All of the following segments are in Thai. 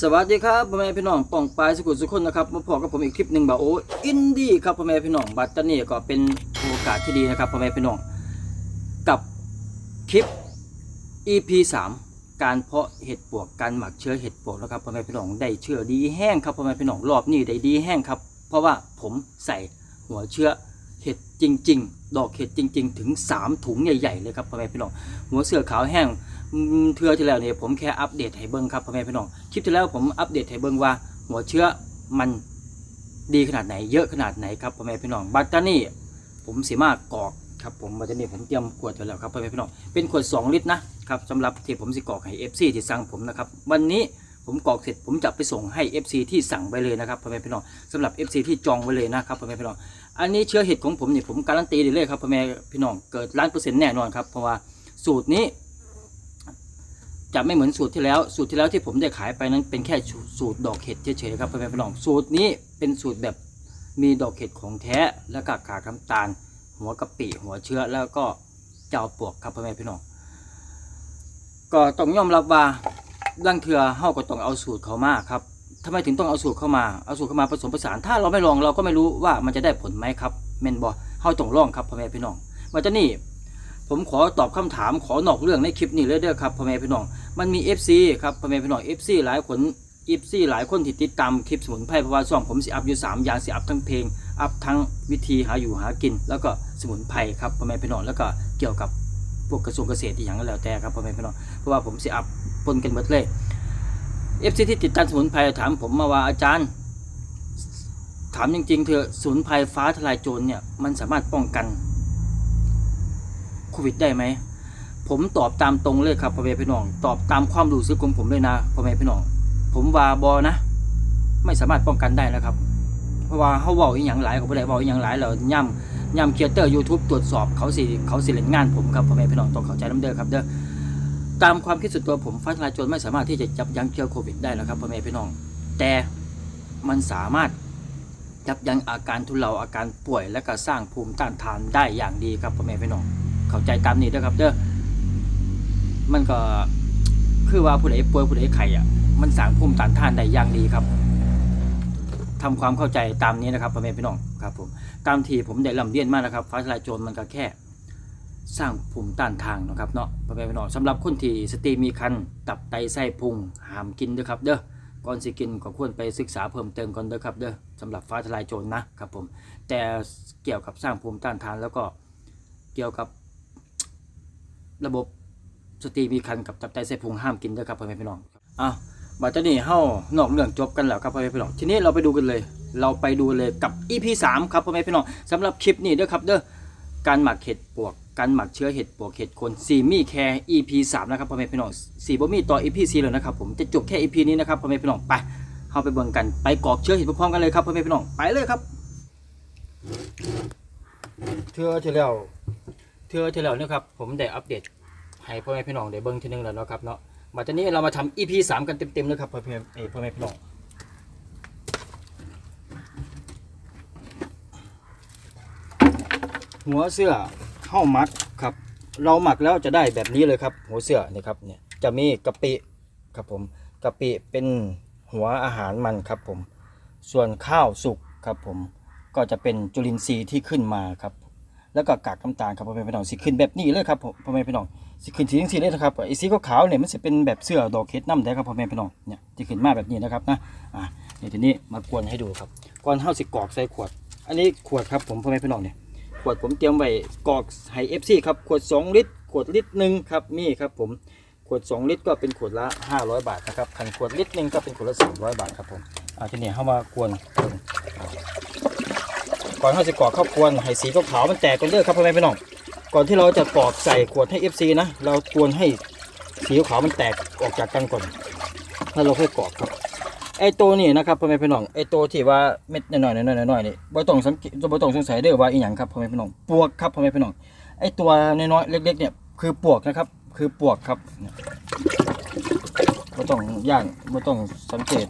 สวัสดีครับพ่อแม่พี่น้องป่องปลายสกุลสุขคนนะครับมาพบกับผมอีกคลิปหนึ่งบ่าโออินดี้ครับพ่อแม่พี่น้องบัตตานี่ก็เป็นโอกาสที่ดีนะครับพ่อแม่พี่น้องกับคลิป EP 3การเพาะเห็ดปวกการหมักเชื้อเห็ดปวกนะครับพ่อแม่พี่น้องได้เชื้อดีแห้งครับพ่อแม่พี่น้องรอบนี้ได้ดีแห้งครับ เพราะว่าผมใส่หัวเชื้อเห็ดจริง ๆ ดอกเห็ดจริง ๆ ถึง 3 ถุงใหญ่ๆเลยครับพ่อแม่พี่น้องหัวเสือขาวแห้ง เทือที่แล้วเนี่ยผมแค่อัปเดตให้เบิ้งครับพ่อแม่พี่น้องคลิปที่แล้วผมอัปเดตให้เบิ้งว่า หัวเชื้อมันดีขนาดไหน เยอะขนาดไหนครับพ่อแม่พี่น้องบัตตานี่ผมสีมากกอกครับผมบัตตานี่ผมเตรียมขวดไว้แล้วครับพ่อแม่พี่น้องเป็นขวด 2 ลิตรนะครับสำหรับที่ผมสิกอกให้ FC ที่สั่งผมนะครับวันนี้ผมกรอกเสร็จผมจะไปส่งให้ FC ที่สั่งไปเลยนะครับพ่อแม่พี่น้องสำหรับ FC ที่จองไว้เลยนะครับพ่อแม่พี่น้องอันนี้เชื้อเห็ดของผมเนี่ยผมการันตีเลยครับพ่อแม่พี่น้องเกิดล้านเปอร์เซ็นต์แน่นอนครับเพราะว่าสูตรนี้ จะไม่เหมือนสูตรที่แล้ว สูตรที่แล้วที่ผมได้ขายไปนั้นเป็นแค่สูตรดอกเห็ดเฉยๆครับพ่อแม่พี่น้องสูตรนี้เป็นสูตรแบบมีดอกเห็ดของแท้แล้วก็กากน้ำตาล หัวกะปิหัวเชื้อแล้วก็เจ้าปวกครับพ่อแม่พี่น้องก็ต้องยอมรับว่าดังเถื่อเฮาก็ต้องเอาสูตรเขามาครับทำไมถึงต้องเอาสูตรเข้ามา เอาสูตรเข้ามาผสมผสาน ถ้าเราไม่ลองเราก็ไม่รู้ว่ามันจะได้ผลไหมครับเมนบอเฮาต้องลองครับพ่อแม่พี่น้องมาจากนี่ผมขอตอบคำถามขอนอกเรื่องในคลิปนี้เลยเด้อครับพ่อแม่พี่น้อง มันมี FC ครับพ่อแม่พี่น้อง FC หลายคน FC หลายคนที่ติดตามคลิปสมุนไพรเพราะว่าช่องผมสิอัพอยู่3อย่างสิอัพทั้งเพลงอัพทั้งวิธีหาอยู่หากิน แล้วก็สมุนไพรครับพ่อแม่พี่น้องแล้วก็เกี่ยวกับพวกกระทรวงเกษตรที่อย่างก็แล้วแต่ครับพ่อแม่พี่น้องเพราะว่าผมสิอัพปนกันหมดเลย FC ที่ติดตามสมุนไพรถามผมมาว่าอาจารย์ ถามจริงๆเถอะสมุนไพรฟ้าทลายโจรเนี่ยมันสามารถป้องกันโควิดได้ไหม ผมตอบตามตรงเลยครับพ่อแม่พี่น้อง ตอบตามความรู้สึกของผมเลยนะพ่อแม่พี่น้อง ผมว่าบอนะ ไม่สามารถป้องกันได้นะครับ เพราะว่าเขาเว้าอีหยังหลายเขาบ่ได้เว้าอีหยังหลายแล้วย่ำย่ำเคียเตอร์ YouTube ตรวจสอบเขาสิเขาสิเล่นงานผมครับพ่อแม่พี่น้องต้องเข้าใจน้ำเด้อครับเด้อตามความคิดส่วนตัวผมฟ้าทลายโจรไม่สามารถที่จะจับยั้งเชื้อโควิดได้นะครับพ่อแม่พี่น้อง แต่มันสามารถยับยั้งอาการทุเลาอาการป่วยและก็สร้างภูมิต้านทานได้อย่างดีครับพ่อแม่พี่น้อง เข้าใจตามนี้เด้อครับเด้อ มันก็คือว่าผู้ใดป่วยผู้ใดไข้อะ มันสร้างภูมิต้านทานได้อย่างดีครับทำความเข้าใจตามนี้นะครับพ่อแม่พี่น้องครับผมตามที่ผมได้ลำเลียนมานะครับฟ้าทลายโจรมันก็แค่ สร้างภูมิต้านทานนะครับเนาะพ่อแม่พี่น้องสำหรับคนที่สตรีมีคันตับไตไส้พุงห้ามกินด้อครับ เด้อก่อนสิกินก็ควรไปศึกษาเพิ่มเติมก่อนเด้อครับเด้อสำหรับฟ้าทลายโจรนะครับผมแต่เกี่ยวกับสร้างภูมิต้านทานแล้วก็เกี่ยวกับระบบ สตรีมีคันกับตับไตไส้พุงห้ามกินด้วยครับพ่อแม่พี่น้องอะบัดนี้เฮานอกเรื่องจบกันแล้วครับพ่อแม่พี่น้องทีนี้เราไปดูกันเลย เราไปดูเลยกับ EP 3ครับพ่อแม่พี่น้องสำหรับคลิปนี้เด้อครับเด้อการหมักเห็ดปวกการหมักเชื้อเห็ดปวกเห็ดคนซีมีแคร์ EP 3นะครับพ่อแม่พี่น้องสีบ่มีต่อ EP 4เลยนะครับผมจะจบแค่ EP นี้นะครับพ่อแม่พี่น้องไปเฮาไปเบิ่งกันไปกรอกเชื้อเห็ดพร้อมกันเลยครับพ่อแม่พี่น้องไปเลยครับเทื่อที่แล้วเทื่อที่แล้วนะครับผมได้อัปเดต ให้พ่อแม่พี่น้องได้เบิ่งทีหนึงแล้วเนาะครับเนาะมาตอนนี้เรามาทำ EP 3กันเต็มๆเลยครับพ่อแม่เอพ่อแม่พี่น้องหัวเสื้อเข้ามักครับ เราหมักแล้วจะได้แบบนี้เลยครับ หัวเสื้อนี่ครับเนี่ยจะมีกะปิครับผมกะปิเป็นหัวอาหารมันครับผม ส่วนข้าวสุกครับผมก็จะเป็นจุลินทรีย์ที่ขึ้นมาครับ แล้วก็กากน้ำตาลครับพ่อแม่พี่น้องสิขึ้นแบบนี้เลยครับพ่อแม่พี่น้อง สิขึ้นสีสีเลยนะครับไอ้สีขาวๆเนี่ยมันจะเป็นแบบเสื้อดอกเห็ดน้ำได้ครับพ่อแม่พี่น้องเนี่ยจะขึ้นมาแบบนี้นะครับนะอ่าเดี๋ยวทีนี้มากวนให้ดูครับก่อนเฮาสิกรอกใส่ขวด อันนี้ขวดครับผมพ่อแม่พี่น้องเนี่ยขวดผมเตรียมไว้กรอกให้ FC ครับขวด 2 ลิตร ขวดลิตรหนึ่งครับนี่ครับผมขวด 2 ลิตรก็เป็นขวดละ 500 บาทนะครับคันขวดลิตรหนึ่งก็เป็นขวดละ300 บาทครับผมอ่าทีนี้เฮามากวนก่อนที่าจะกรอกข้าวกวนให้สีขาวๆมันแตกกันเด้อครับพ่อแม่พี่น้อง ก่อนที่เราจะกรอกใส่ขวดให้ FC นะ เรากวนให้สีขาวมันแตกออกจากกันก่อนแล้วเราค่อยกรอกครับ ไอตัวนี้นะครับพ่อแม่พี่น้อง ไอตัวที่ว่าเม็ดน้อยๆน้อยๆน้อยๆนี่บ่ต้องสังเกตบ่ต้องสงสัยเด้อว่าอีหยังครับพ่อแม่พี่น้อง ปวกครับพ่อแม่พี่น้อง ไอตัวน้อยๆเล็ก ๆ เนี่ยคือปวกนะครับ คือปวกครับเนี่ยบ่ต้องย่างบ่ต้องสังเกต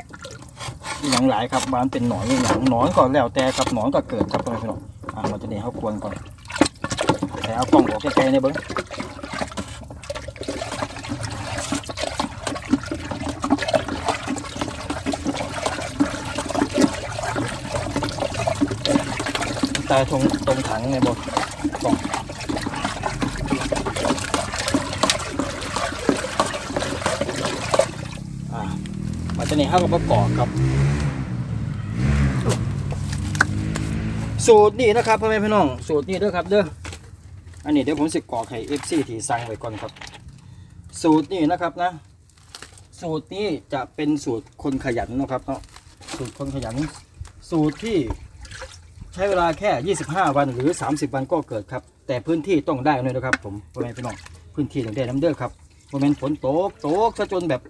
อีหย่างหลายครับบ้านเป็นหนอนอีหย่างหนอนก็แล้วแต่ครับหนอนก็เกิดครับพ่อแม่พี่น้อง อ่ามันจะเนี่เขาควรก่อน เอากล้องออกใกล้ๆในเบิ้งตายตรงตรงถังในบนกล่องมาจะนี่ห้ากับประกอบครับ สูตรนี้นะครับพ่อแม่พี่น้อง สูตรนี้ด้อครับเด้อ อันนี้เดี๋ยวผมสิกรอกให้ FC ที่สั่งไว้ก่อนครับ สูตรนี่นะครับนะ สูตรนี้จะเป็นสูตรคนขยันนะครับเนาะสูตรคนขยัน สูตรที่ใช้เวลาแค่ 25 วันหรือ 30 วันก็เกิดครับ แต่พื้นที่ต้องได้ด้วยนะครับ ผมพ่อแม่พี่น้องพื้นที่ต้องได้น้ำเด้อครับโมเมนฝนตกตกซะจนแบบ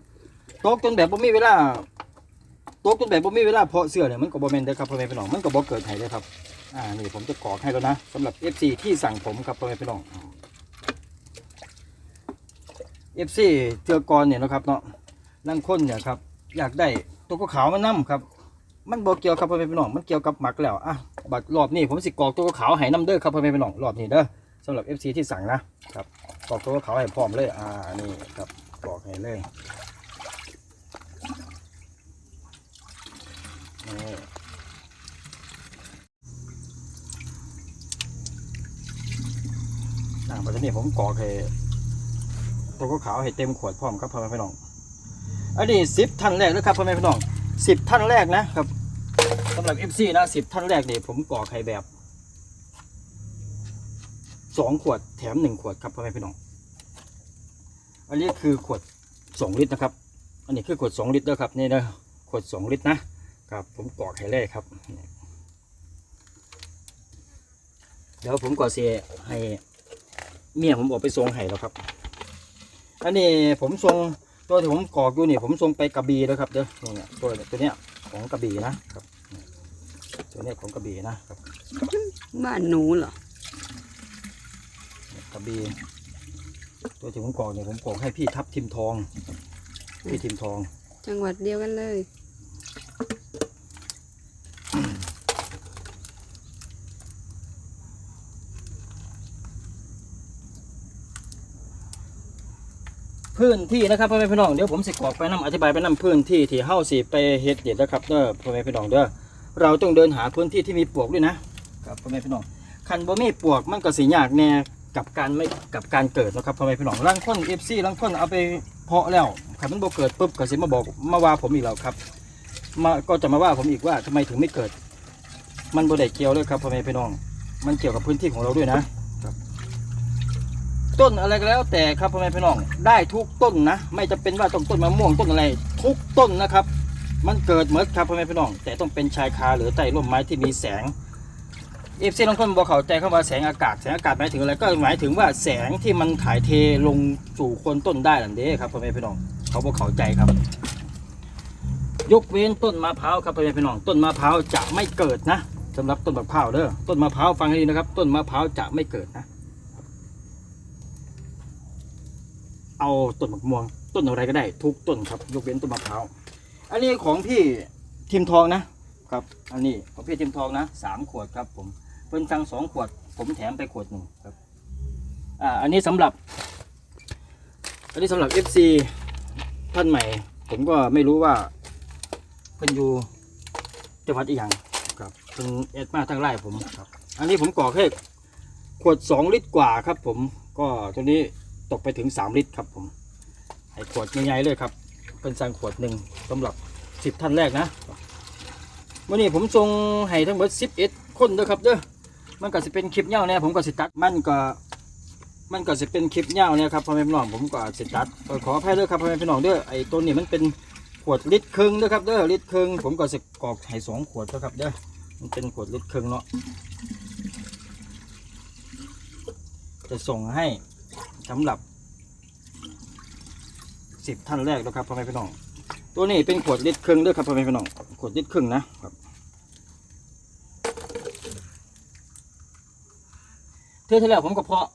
ตกจนแบบบ่มีเวลาตกจนแบบบ่มีเวลาเพาะเสื้อเนี่ยมันก็บ่แม่นเด้อครับพ่อแม่พี่น้องมันก็บ่เกิดให้เด้อครับ อ่านี่ผมจะกรอกให้แล้วนะสำหรับ FC ที่สั่งผมครับพ่อแม่พี่น้อง FC เทือกรเนี่ยนะครับเนาะนั่งคนเนี่ยครับอยากได้ตัวขาวมานํครับ มันบ่เกี่ยวครับพ่อแม่พี่น้องมันเกี่ยวกับหมักแล้วอะบัดรอบนี้ผมสิกรอกตัวขาวให้น้ำเด้อครับพ่อแม่พี่น้องรอบนี้เด้อสำหรับ FC ที่สั่งนะครับกรอกตัวขาวให้พร้อมเลยอ่านี่ครับกรอกให้เลยนี่ อ่าบัดนี้ผมกอกให้ตัวก็ขาวให้เต็มขวดพร้อมครับพ่อแม่พี่น้อง อันนี้สิบท่านแรกนะครับพ่อแม่พี่น้องสิบท่านแรกนะครับสำหรับ FC นะสิบท่านแรกเนี่ยผมกอกไข่แบบสองขวดแถมหนึ่งขวดครับพ่อแม่พี่น้อง อันนี้คือขวดสองลิตรนะครับ อันนี้คือขวดสองลิตรนะครับนี่นะขวดสองลิตรนะครับ ผมกอกไข่แรกครับ เดี๋ยวผมก็เสียให้ เมียผมออกไปส่งให้แล้วครับ อันนี้ผมส่งตัวที่ผมกรอกอยู่นี่ผมส่งไปกระบี่นะครับเด้อนี่เนี่ยตัวตัวเนี้ยของกระบี่นะครับ ตัวเนี้ยของกระบี่นะครับบ้านหนูเหรอกระบี่ตัวที่ผมกรอกเนี่ยผมกรอกให้พี่ทับทิมทองพี่ทิมทอง จังหวัดเดียวกันเลย พื้นที่นะครับพ่อแม่พี่น้องเดี๋ยวผมสิกรอกไปน้ำอธิบายไปน้ำพื้นที่ที่เฮ้าสิไปเฮ็ดเด็ดนะครับเด้อพ่อแม่พี่น้องเด้อเราต้องเดินหาพื้นที่ที่มีปลวกด้วยนะครับพ่อแม่พี่น้องคันบ่มีปลวกมันก็สิยากแน่กับการไม่กับการเกิดนะครับพ่อแม่พี่น้องร่างคนเอฟซีร่างคนเอาไปเพาะแล้วคันมันบ่เกิดปุ๊บก็สิมาบอกมาว่าผมอีกแล้วครับมาก็จะมาว่าผมอีกว่าทำไมถึงไม่เกิด มันบ่ได้เกี่ยวเลยครับพ่อแม่พี่น้อง มันเกี่ยวกับพื้นที่ของเราด้วยนะ ต้นอะไรก็แล้ว แต่ครับพ่อแม่พี่น้องได้ทุกต้นนะ ไม่จะเป็นว่าต้นต้นมะม่วงต้นอะไร ทุกต้นนะครับ มันเกิดเหมือนครับพ่อแม่พี่น้อง แต่ต้องเป็นชายคาหรือใต้ร่มไม้ที่มีแสงเอฟซีบางคนบอกเข้าใจคำว่าแสงอากาศแสงอากาศหมายถึงอะไรก็หมายถึงว่าแสงที่มันถ่ายเทลงสู่คนต้นได้นั่นเด้ครับพ่อแม่พี่น้องเขาบอกเข้าใจครับ ยกเว้นต้นมะพร้าวครับพ่อแม่พี่น้องต้นมะพร้าวจะไม่เกิดนะสำหรับต้นมะพร้าวเด้อต้นมะพร้าวฟังให้ดีนะครับ ต้นมะพร้าวจะไม่เกิดนะ เอาต้นมะม่วง ต้นอะไรก็ได้ ทุกต้นครับ ยกเว้นต้นมะพร้าวอันนี้ของพี่ทิมทองนะครับ อันนี้ของพี่ทิมทองนะสามขวดครับผมเพิ่นสั่งสองขวด ผมแถมไปขวดหนึ่งครับอ่าอันนี้สำหรับ อันนี้สำหรับ FC ท่านใหม่ ผมก็ไม่รู้ว่าเพิ่นอยู่จังหวัดอีหยังครับเพิ่นเอ็ดมาทางไล่ผมครับ อันนี้ผมกรอแค่ขวดสองลิตรกว่าครับ ผมก็ตัวนี้ ตกไปถึง 3 ลิตรครับผมให้ขวดใหญ่ๆเลยครับ เป็นสังขวดหนึ่งสำหรับ 10 ท่านแรกนะวันนี้ผมส่งให้ทั้งหมด11 คนเด้อครับเด้อมันก็จะเป็นคลิปยาเนี่ยผมก็สิตัดมันก็มันก็จะเป็นคลิปยาเนี่ยครับพ่อแม่พี่น้องผมก็สิตัดขออภัยเด้อครับพ่อแม่พี่น้องเด้อไอ้ตัวนี้มันเป็นขวดลิตรครึ่งเด้อครับเด้อลิตรครึ่งผมก็สิกรอกให้สองขวดเด้อครับเด้อมันเป็นขวดลิตรครึ่งเนาะจะส่งให้ สำหรับสิบท่านแรกนะครับพ่อแม่พี่น้อง ตัวนี้เป็นขวดลิตรครึ่งด้วยครับพ่อแม่พี่น้องขวดลิตรครึ่งนะครับเทื่อที่แล้วผมก็เพาะ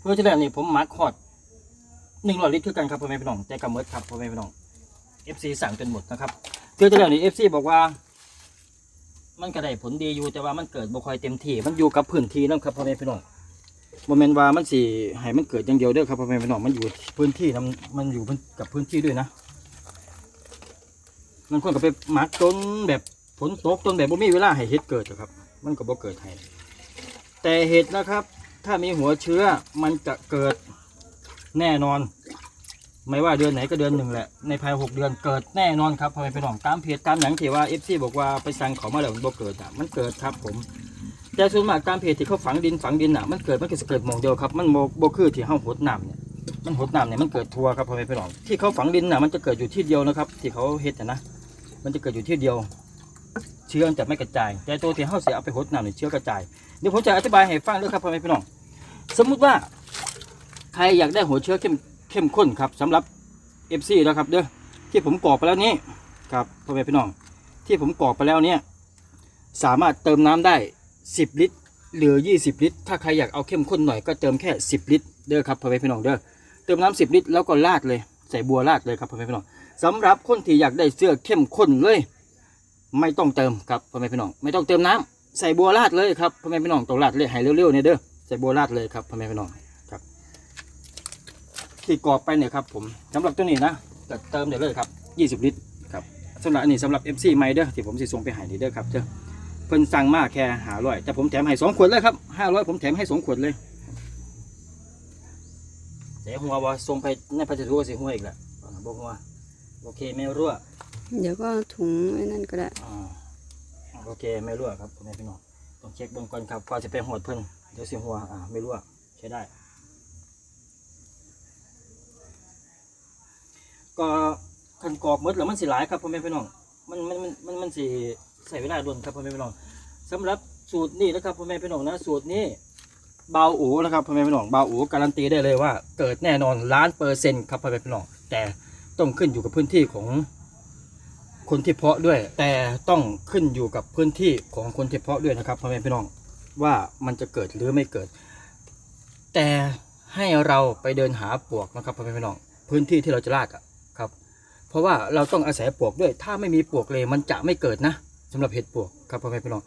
เพื่อที่แล้วนี่ผมหมักขอดหนึ่งร้อยลิตรคือกันครับพ่อแม่พี่น้องแต่กำเมิดครับพ่อแม่พี่น้อง FC สั่งจนหมดนะครับเทื่อที่แล้วนี่ FC บอกว่า มันก็ได้ผลดีอยู่แต่ว่ามันเกิดบ่คอยเต็มที่มันอยู่กับพื้นที่นะครับพ่อแม่พี่น้อง โมเมนต์ว่ามันสิให้มันเกิดอย่างเดียวเด้อครับพ่อแม่พี่น้องมันอยู่พื้นที่นำมันอยู่กับพื้นที่ด้วยนะมันควรกับไปหมักจนแบบฝนตกจนแบบบ่มีเวลาให้เฮ็ดเกิดอะครับ มันก็บ่เกิดให้แต่เห็ดนะครับ ถ้ามีหัวเชื้อมันจะเกิดแน่นอน ไม่ว่าเดือนไหนก็เดือนหนึ่งแหละในภายหกเดือนเกิดแน่นอนครับพ่อแม่พี่น้องตามเพจตามหนังที่ว่าเอฟซีบอกว่าไปสั่งของมาแล้วมันบ่เกิดอะมันเกิดครับผม แต่ส่วนมากตามเพจที่เขาฝังดินฝังดินอะมันเกิดมันก็จะเกิดหมองเดียวครับมันโมโบคือที่ห้าหดน้ำเนี่ยมันหดน้ำเนี่ยมันเกิดทัวครับพ่อแม่พี่น้องที่เขาฝังดินน่ะมันจะเกิดอยู่ที่เดียวนะครับ ที่เขาเฮ็ดน่ะนะมันจะเกิดอยู่ที่เดียว เชื้อจะไม่กระจาย แต่ตัวที่เขาเสียเอาไปหดน้ำเนี่ยเชื้อกระจายเดี๋ยวผมจะอธิบายให้ฟังด้วยครับพ่อแม่พี่น้องสมมุติว่าใครอยากได้หัวเชื้อเข้มเข้มข้นครับสำหรับ FC แล้วครับเด้อที่ผมกรอกไปแล้วนี้ครับพ่อแม่พี่น้องที่ผมกรอกไปแล้วเนี่ยสามารถเติมน้ำได้ 10 ลิตรหรือ 20 ลิตร ถ้าใครอยากเอาเข้มข้นหน่อยก็เติมแค่ 10 ลิตร เด้อครับพ่อแม่พี่น้องเด้อ เติมน้ำ10 ลิตรแล้วก็ราดเลย ใส่บัวราดเลยครับพ่อแม่พี่น้องสำหรับคนที่อยากได้เสื้อเข้มข้นเลย ไม่ต้องเติมครับพ่อแม่พี่น้อง ไม่ต้องเติมน้ำใส่บัวราดเลยครับพ่อแม่พี่น้องต้องราดเลยให้เร็วๆเนี่ยเด้อ ใส่บัวราดเลยครับพ่อแม่พี่น้องครับ ที่กรอกไปเนี่ยครับผมสำหรับตัวนี้นะก็เติมได้เลยครับ 20 ลิตรครับสำหรับอันนี้สำหรับ FC ใหม่เด้อที่ผมสิส่งไปให้นี่เด้อครับเด้อ เพิ่นสั่งมาแค่หาร้อยแต่ผมแถมให้สองขวดเลยครับห้าร้อยผมแถมให้สองขวดเลยเสียหัวว่าส่งไปในพัสดุเสียหัวอีกแล้วบอกหัวโอเคไม่รั่วเดี๋ยวก็ถุงไอ้นั่นก็ได้อ่าโอเคไม่รั่วครับพ่อแม่พี่น้องต้องเช็คเบื้องก่อนครับก่อนจะไปหดเพิ่นเดี๋ยวเสียหัวอ่าไม่รั่วใช้ได้ ก็คันกรอบหมดแล้วมันสิหลายครับพ่อแม่พี่น้องมันมันมันมันมันสิ ใส่เวลาด่วนครับพ่อแม่พี่น้องสำหรับสูตรนี้นะครับพ่อแม่พี่น้องนะสูตรนี้เบาอูนะครับพ่อแม่พี่น้องเบาอูการันตีได้เลยว่า เกิดแน่นอนล้านเปอร์เซ็นต์ครับพ่อแม่พี่น้องแต่ต้องขึ้นอยู่กับพื้นที่ของคนที่เพาะด้วย แต่ต้องขึ้นอยู่กับพื้นที่ของคนที่เพาะด้วยนะครับพ่อแม่พี่น้องว่ามันจะเกิดหรือไม่เกิด แต่ให้เราไปเดินหาปลวกนะครับพ่อแม่พี่น้องพื้นที่ที่เราจะลาดอะครับ เพราะว่าเราต้องอาศัยปลวกด้วย ถ้าไม่มีปลวกเลยมันจะไม่เกิดนะ สำหรับเห็ดปวกครับพ่อแม่พี่น้อง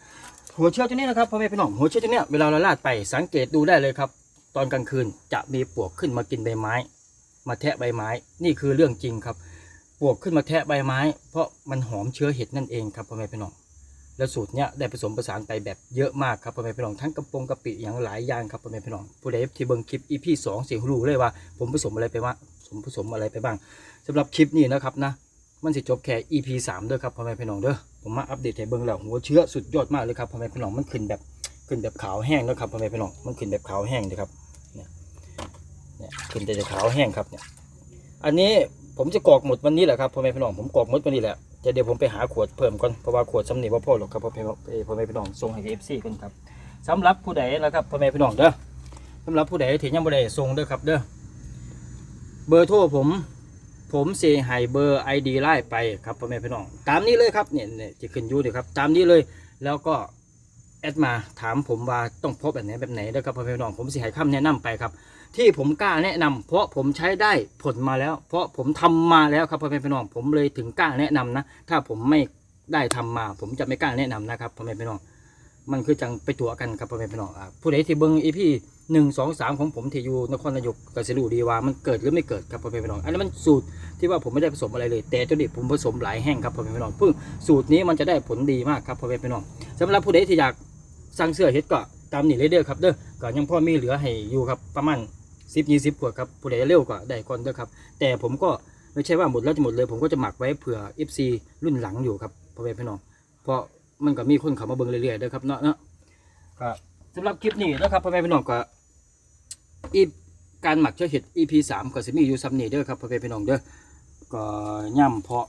หัวเชื้อตัวนี้นะครับพ่อแม่พี่น้องหัวเชื้อตัวนี้เวลาเราลาดไปสังเกตดูได้เลยครับ ตอนกลางคืนจะมีปวกขึ้นมากินใบไม้ มาแทะใบไม้ นี่คือเรื่องจริงครับ ปวกขึ้นมาแทะใบไม้ เพราะมันหอมเชื้อเห็ดนั่นเองครับพ่อแม่พี่น้องแล้วสูตรเนี้ยได้ผสมผสานไปแบบเยอะมากครับพ่อแม่พี่น้องทั้งกระปงกระปิอย่างหลายอย่างครับพ่อแม่พี่น้องผู้ใดที่เบิ่งคลิป EP สองสิรู้เลยว่า ผมผสมอะไรไปว่าผมผสมอะไรไปบ้างสำหรับคลิปนี้นะครับนะมันสิจบแค่ EP สามด้อครับพ่อแม่พี่น้องเด้อ ผมมาอัปเดตให้เบิ่งแล้วหัวเชื้อสุดยอดมากเลยครับพ่อแม่พี่น้องมันขึ้นแบบขึ้นแบบขาวแห้งแล้วครับพ่อแม่พี่น้องมันขึ้นแบบขาวแห้งเลยครับเนี่ยเนี่ยขึ้นแต่ขาวแห้งครับเนี่ยอันนี้ผมจะกรอกหมดวันนี้แหละครับพ่อแม่พี่น้องผมกรอกหมดวันนี้แหละจะเดี๋ยวผมไปหาขวดเพิ่มก่อนเพราะว่าขวดสำเนีว่าพ่อหรอกครับพ่อแม่พ่อแม่พี่น้องส่งให้เอฟซีกันครับสำหรับผู้ใดนะครับพ่อแม่พี่น้องเด้อสำหรับผู้ใดที่ยังไม่ได้ส่งเด้อครับเด้อเบอร์โทรผม ผมเซให้เบอร์ไอดีไล่ไปครับพ่อแม่พี่น้อง ตามนี้เลยครับเนี่ยเนี่ยจะขึ้นยู่เลยครับ ตามนี้เลยแล้วก็แอดมาถามผมว่าต้องพบแบบไหนแบบไหนนะครับพ่อแม่พี่น้องผมสิให้คำแนะนำไปครับ ที่ผมกล้าแนะนำเพราะผมใช้ได้ผลมาแล้ว เพราะผมทำมาแล้วครับพ่อแม่พี่น้องผมเลยถึงกล้าแนะนำนะ ถ้าผมไม่ได้ทำมา ผมจะไม่กล้าแนะนำนะครับพ่อแม่พี่น้อง มันคือจังไปตัวกันครับพ่อแม่พี่น้องอะผู้ใดที่เบิ้งอีพีหนึ่งสองสามของผมที่อยู่นครนายกก็สิรูดีว่ามันเกิดหรือไม่เกิดครับพ่อแม่พี่น้องอันนี้นมันสูตรที่ว่าผมไม่ได้ผสมอะไรเลย แต่ตัวนี้ผมผสมหลายแห้งครับพ่อแม่พี่น้องเพิ่งสูตรนี้มันจะได้ผลดีมากครับพ่อแม่พี่น้องสำหรับผู้ใดที่อยากสั่งเสื้อเฮ็ดก็ตามนี่เลยเด้อครับเด้อก็ยังพ่อมีเหลือให้อยู่ครับประมาณสิบยี่สิบขวดครับผู้ใดเร็วก็ได้ก่อนเด้อครับแต่ผมก็ไม่ใช่ว่าหมดแล้วจะหมดเลย ผมก็จะหมักไว้เผื่อ FC รุ่นหลังอยู่ครับพ่อแม่พี่น้องเพราะ มันก็มีคนเข้ามาเบิ่งเรื่อยๆเด้อครับเนาะเนาะก็สำหรับคลิปนี้นะครับพ่อแม่พี่น้องก็อีการหมักเชื้อเห็ด EP สามก็สิมีอยู่ซ้ำนี่เด้อครับพ่อแม่พี่น้องเด้อก็ย่ำเพาะ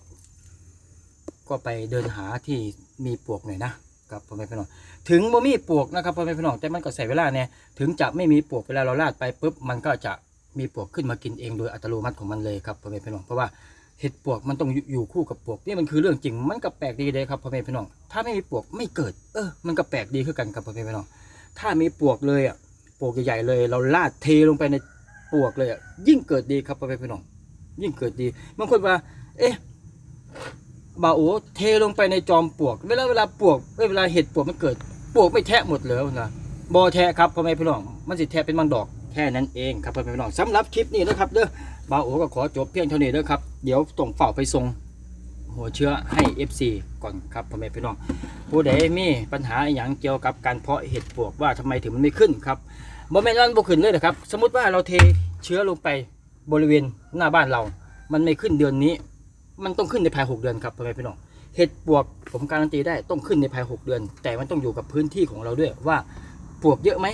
ก็ไปเดินหาที่มีปลวกหน่อยนะครับพ่อแม่พี่น้องถึงบ่มีปลวกนะครับพ่อแม่พี่น้องแต่มันก็ใส่เวลาเนี่ยถึงจะไม่มีปลวกเวลาเราลาดไปปุ๊บมันก็จะมีปลวกขึ้นมากินเองโดยอัตโนมัติของมันเลยครับพ่อแม่พี่น้องเพราะว่า เห็ดปวกมันต้องอยู่คู่กับปวกนี่มันคือเรื่องจริง มันก็แปลกดีเลยครับพ่อแม่พี่น้อง ถ้าไม่มีปวกไม่เกิด เออ มันก็แปลกดีคือกันครับพ่อแม่พี่น้อง ถ้ามีปวกเลยอะปวกใหญ่ๆเลย เราลาดเทลงไปในปวกเลยอะยิ่งเกิดดีครับพ่อแม่พี่น้อง ยิ่งเกิดดีบางคนว่า เอ๊ะบ่าวโอ้เทลงไปในจอมปวก เวลาเวลาปวกเวลาเห็ดปวกมันเกิด ปวกไม่แทะหมดเลยนะบอแทะครับพ่อแม่พี่น้อง มันสิแทะเป็นบางดอกแค่นั้นเองครับพ่อแม่พี่น้องสำหรับคลิปนี้นะครับเด้อ บ่าโอก็ขอจบเพียงเท่านี้เด้อครับ เดี๋ยวต้องเฝ้าไปส่งหัวเชื้อให้ FC ก่อนครับพ่อแม่พี่น้อง ผู้ใดมีปัญหาอย่างเกี่ยวกับการเพาะเห็ดปวกว่าทำไมถึงมันไม่ขึ้นครับบ่แม่นว่ามันบ่ขึ้นเลยนะครับ สมมติว่าเราเทเชื้อลงไปบริเวณหน้าบ้านเรา มันไม่ขึ้นเดือนนี้ มันต้องขึ้นในภาย6เดือนครับพ่อแม่พี่น้อง เห็ดปวกผมการันตีได้ต้องขึ้นในภาย6เดือน แต่มันต้องอยู่กับพื้นที่ของเราด้วยว่าปวกเยอะไหม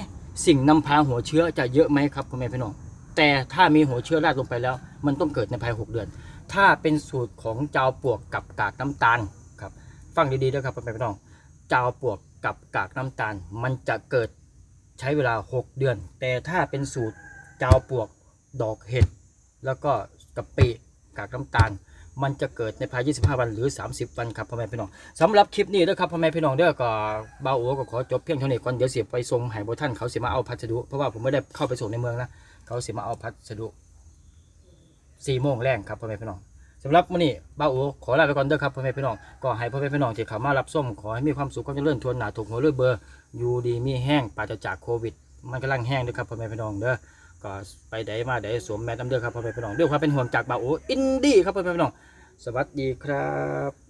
สิ่งนำพาหัวเชื้อจะเยอะไหมครับพ่อแม่พี่น้อง แต่ถ้ามีหัวเชื้อราดลงไปแล้ว มันต้องเกิดในภาย6เดือน ถ้าเป็นสูตรของเจาปวกกับกากน้ำตาลครับ ฟังดีๆด้วยครับพ่อแม่พี่น้องเจาปวกกับกากน้ำตาล มันจะเกิดใช้เวลา 6 เดือน แต่ถ้าเป็นสูตรเจาปวกดอกเห็ด แล้วก็กะปิกากน้ำตาล มันจะเกิดในภาย 25 วันหรือ 30 วันครับพ่อแม่พี่น้องสำหรับคลิปนี้นะครับพ่อแม่พี่น้องเด้อก็บ่าวโอก็ขอจบเพียงเท่านี้ก่อนเดี๋ยวเสียไปส่งให้บ่ท่านเขาเสิมาเอาพัสดุเพราะว่าผมไม่ได้เข้าไปส่งในเมืองนะ เขาสิมาเอาพัสดุ4โมงแรงครับพ่อแม่พี่น้องสำหรับมื้อนี้บ่าวโอขอลาไปก่อนเด้อครับพ่อแม่พี่น้องก็ให้พ่อแม่พี่น้องที่เข้ามารับส้มขอให้มีความสุขความเจริญทวนหนาถูกหัวเรื่อเบอร์อยู่ดีมีแห้งปราศจากโควิด มันกำลังแห้งเด้อครับพ่อแม่พี่น้องเด้อก็ไปไดมาไดสวมแมสน้ำเด้อครับพ่อแม่พี่น้องด้วยความเป็นห่วงจากบ่าวโออินดี้ครับพ่อแม่พี่น้อง สวัสดีครับ